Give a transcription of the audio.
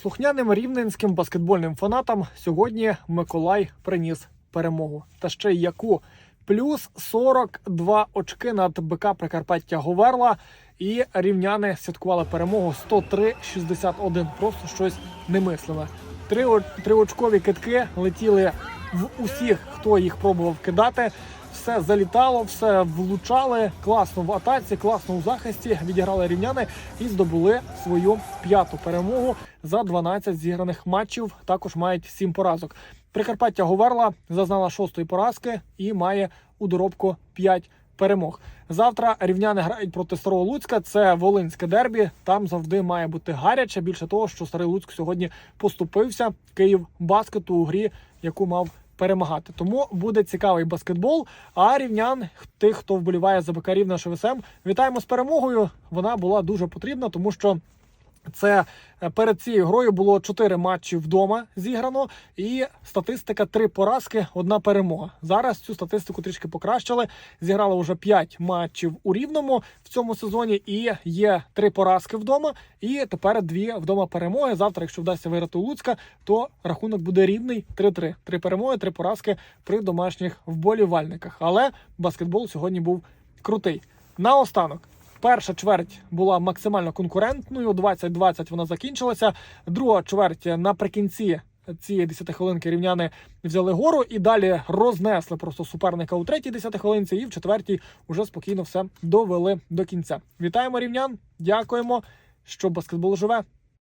Слухняним рівненським баскетбольним фанатам сьогодні Миколай приніс перемогу. Та ще яку плюс 42 очки над БК Прикарпаття Говерла. І рівняни святкували перемогу 103-61. Просто щось немислиме. Три, о- триочкові китки летіли в усіх, хто їх пробував кидати. Все залітало, все влучали. Класно в атаці, класно у захисті. Відіграли рівняни і здобули свою п'яту перемогу за 12 зіграних матчів. Також мають 7 поразок. Прикарпаття Говерла зазнала шостої поразки і має у доробку 5 перемог. Завтра рівняни грають проти Старого Луцька. Це Волинське дербі. Там завжди має бути гаряче. Більше того, що Старий Луцьк сьогодні поступився Київ баскету у грі, яку мав перемагати. Тому буде цікавий баскетбол. А рівнян, тих, хто вболіває за БК Рівне ШВСМ, вітаємо з перемогою. Вона була дуже потрібна, тому що. Це е, перед цією грою було 4 матчі вдома зіграно, і статистика 3 поразки, одна перемога. Зараз цю статистику трішки покращили. Зіграли вже 5 матчів у рівному в цьому сезоні, і є 3 поразки вдома. І тепер дві вдома перемоги. Завтра, якщо вдасться виграти у Луцька, то рахунок буде рівний 3-3. Три перемоги, три поразки при домашніх вболівальниках. Але баскетбол сьогодні був крутий. Наостанок. Перша чверть була максимально конкурентною. 20-20 вона закінчилася. Друга чверть наприкінці цієї 10 хвилинки рівняни взяли гору і далі рознесли просто суперника у третій 10 хвилинці, і в четвертій уже спокійно все довели до кінця. Вітаємо рівнян! Дякуємо, що баскетбол живе.